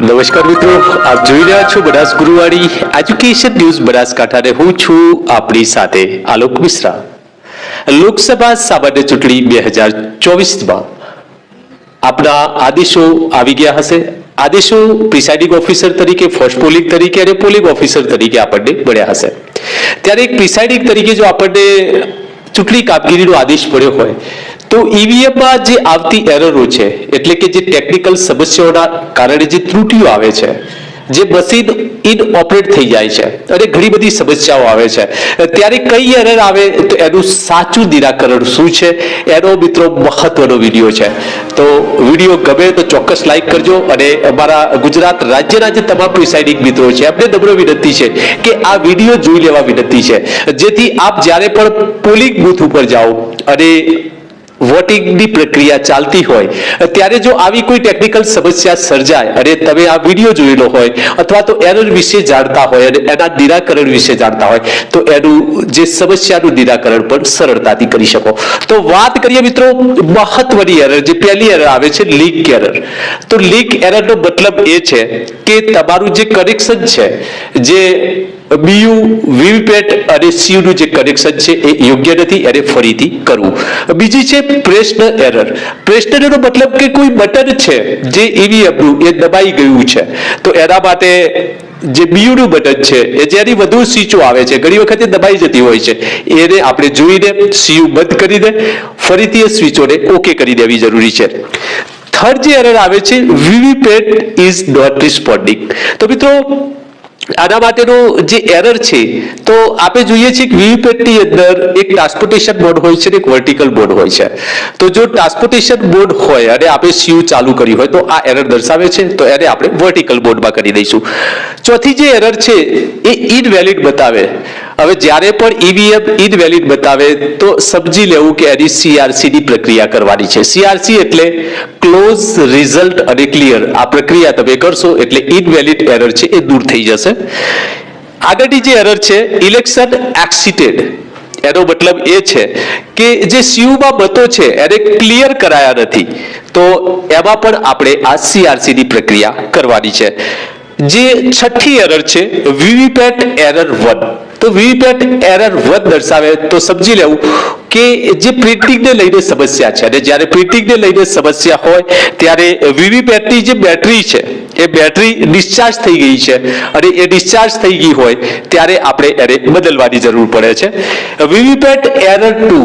નમસ્કાર મિત્રો, આપ જોઈ રહ્યા છો બનાસ ગુરુવાણી એજ્યુકેશન ન્યૂઝ બનાસકાંઠાને હું છું આપણી સાથે આલોક મિશ્રા. લોકસભા સામાન્ય ચૂંટણી બે હજાર ચોવીસમાં આપણા આદેશો આવી ગયા હશે. આદેશો પ્રિસાઇડિંગ ઓફિસર તરીકે, ફર્સ્ટ પોલિંગ તરીકે અને પોલિંગ ઓફિસર તરીકે આપણને મળ્યા હશે. ત્યારે એક પ્રિસાઇડિંગ તરીકે જો આપણને ચૂંટણી કામગીરીનો આદેશ મળ્યો હોય તો ઈવીએમમાં જે આવતી એરરો છે, એટલે કે જે ટેકનિકલ સમસ્યાઓના કારણે જે ત્રુટીઓ આવે છે, જે મશીન ઇન ઓપરેટ થઈ જાય છે અને ઘણી બધી સમસ્યાઓ આવે છે. ત્યારે કઈ એરર આવે તો એનું સાચું નિરાકરણ શું છે? એનો મિત્રો મહત્વનો વીડિયો છે. તો વીડિયો ગમે તો ચોક્કસ લાઈક કરજો અને અમારા ગુજરાત રાજ્યના જે તમામ પ્રિસાઇડિંગ મિત્રો છે, એમને નમ્ર વિનંતી છે કે આ વીડિયો જોઈ લેવા વિનંતી છે. જેથી આપ જ્યારે પણ પોલિંગ બૂથ ઉપર જાઓ અને વોટિંગની પ્રક્રિયા ચાલતી હોય? ત્યારે જો આવી કોઈ ટેકનિકલ સમસ્યા સર્જાય, અને તમે આ વીડિયો જોયેલો હોય, અથવા તો એરર વિશે જાણતા હોય, અને એના નિરાકરણ વિશે જાણતા હોય, તો એનું જે સમસ્યાનું નિરાકરણ પણ સરળતાથી કરી શકો. તો વાત કરીએ મિત્રો મહત્વની એરર, જે પહેલી એરર આવે છે લીક એરર. તો લીક એરરનો મતલબ એ છે કે તમારું જે કનેક્શન છે, જે બીયુ વીવીપેટ અને સીયુ નું જે કનેક્શન છે એ યોગ્ય નથી, એને ફરીથી કરવું. બીજી છે પ્રેસ્ન એરર પ્રેશન એરરનો મતલબ કે કોઈ બટન છે જે ઈવીએમનું એ દબાઈ ગયું છે. તો એના માટે જે બીયુનું બટન છે, એ જેની વધુ સીચો આવે છે, ઘણી વખતે દબાઈ જતી હોય છે, એને આપણે જોઈને સીયુ બંધ કરી દે, ફરીથી એ સ્વિચોને ઓકે કરી દેવી જરૂરી છે. થર્ડ જે એરર આવે છે, વીવીપેટ ઇઝ નોટ રિસ્પોન્ડિંગ તો મિત્રો આના માટેનું જે એરર છે, તો આપણે જોઈએ છીએ કે વીવીપેટની અંદર એક ટ્રાન્સપોર્ટેશન બોર્ડ હોય છે અને એક વર્ટિકલ બોર્ડ હોય છે. તો જો ટ્રાન્સપોર્ટેશન બોર્ડ હોય અને આપણે સીયુ ચાલુ કર્યું હોય, તો આ એરર દર્શાવે છે, તો એને આપણે વર્ટિકલ બોર્ડમાં કરી દઈશું. ચોથી જે એરર છે, એ ઇનવેલિડ બતાવે. હવે જ્યારે પણ ઈવીએમ ઇનવેલિડ બતાવે તો સમજી લેવું કે એની સીઆરસીની પ્રક્રિયા કરવાની છે. સીઆરસી એટલે ક્લોઝ રિઝલ્ટ અને ક્લિયર આ પ્રક્રિયા તમે કરશો એટલે ઇનવેલિડ એરર છે એ દૂર થઈ જશે. આગળની જે એરર છે ઇલેક્શન એક્સિટેડ એનો મતલબ એ છે કે જે સીયુમાં મતો છે એને ક્લિયર કરાયા નથી. તો એમાં પણ આપણે આ સીઆરસીની પ્રક્રિયા કરવાની છે. જે છઠ્ઠી એરર છે વીવીપેટ એરર વન તો વીવીપેટ એરર વન દર્શાવે, તો સમજી લેવું કે જે પ્રિન્ટિંગને લઈને સમસ્યા છે. અને જ્યારે પ્રિન્ટિંગને લઈને સમસ્યા હોય, ત્યારે વીવીપેટની જે બેટરી છે એ બેટરી ડિસ્ચાર્જ થઈ ગઈ છે. અને એ ડિસ્ચાર્જ થઈ ગઈ હોય ત્યારે આપણે એને બદલવાની જરૂર પડે છે. વીવીપેટ એરર ટુ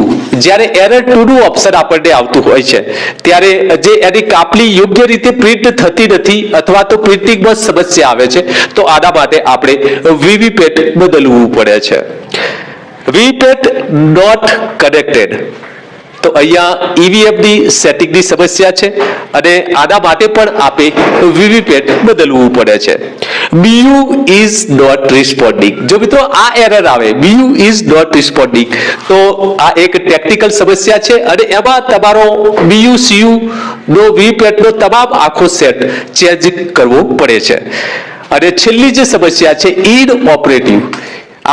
જ્યારે એરર ટુ નું ઓપ્શન આપણને આવતું હોય છે, ત્યારે જે એની કાપલી યોગ્ય રીતે પ્રિન્ટ થતી નથી અથવા તો પ્રિન્ટિંગમાં સમસ્યા આવે છે, તો આના માટે આપણે વીવીપેટ બદલવું પડે છે. વીપેટ નોટ કનેક્ટેડ તો અહીંયા ઈવીએમની સેટિંગ સમસ્યા છે અને આના માટે પણ આપે વીવીપેટ બદલવું પડે છે. બીયુ ઇઝ નોટ રિસ્પોન્ડિંગ જો મિત્રો આ એરર આવે બીયુ ઇઝ નોટ રિસ્પોન્ડિંગ તો આ એક ટેકનિકલ સમસ્યા છે અને એમાં તમારો બીયુ સીયુ નો વીવીપેટનો તમામ આખો સેટ ચેન્જ કરવો પડે છે. અને છેલ્લી જે સમસ્યા છે ઇન ઓપરેટિવ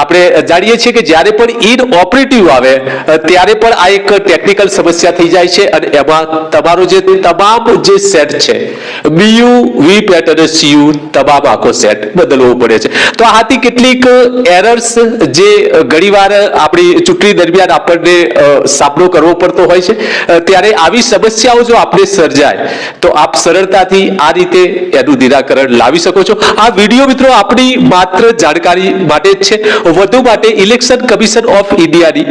આપણે જાણીએ છીએ કે જ્યારે પણ ઇન ઓપરેટિવ આવે ત્યારે પણ આ એક ટેકનિકલ સમસ્યા થઈ જાય છે અને એમાં તમારો જે તમામ જે સેટ છે બીયુ વી પેટ અને સીયુ તમામ આખો સેટ બદલવો પડે છે. તો આ હતી કેટલીક એરર્સ જે ઘણીવાર આપણી ચૂંટણી દરમિયાન આપણને સામનો કરવો પડતો હોય છે. ત્યારે આવી સમસ્યાઓ જો આપણે સર્જાય, તો આપ સરળતાથી આ રીતે એનું નિરાકરણ લાવી શકો છો. આ વીડિયો મિત્રો આપણી માત્ર જાણકારી માટે જ છે. વધુ માટે ઇલેક્શન કમિશન ઓફ ઇન્ડિયાની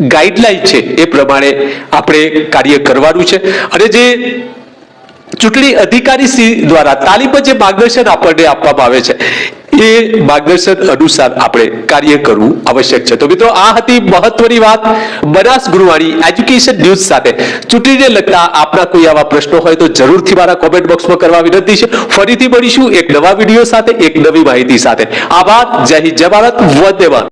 ગાઈડલાઈન છે એ પ્રમાણે આપણે કાર્ય કરવાનું છે. અને જે ચૂંટણી અધિકારી શ્રી દ્વારા તાલીમ જે માર્ગદર્શન આપણને આપવામાં આવે છે, એ માર્ગદર્શન અનુસાર આપણે કાર્ય કરવું આવશ્યક છે. તો મિત્રો, આ હતી મહત્વની વાત બનાસ ગુરુવાણી એજ્યુકેશન ન્યૂઝ સાથે. ચૂંટણીને લગતા આપના કોઈ આવા પ્રશ્નો હોય તો જરૂરથી મારા કોમેન્ટ બોક્સમાં કરવા વિનંતી છે. ફરીથી મળીશું એક નવા વીડિયો સાથે, એક નવી માહિતી સાથે. આભાર. જય હિન્દ, જય ભારત. વંદે માતરમ.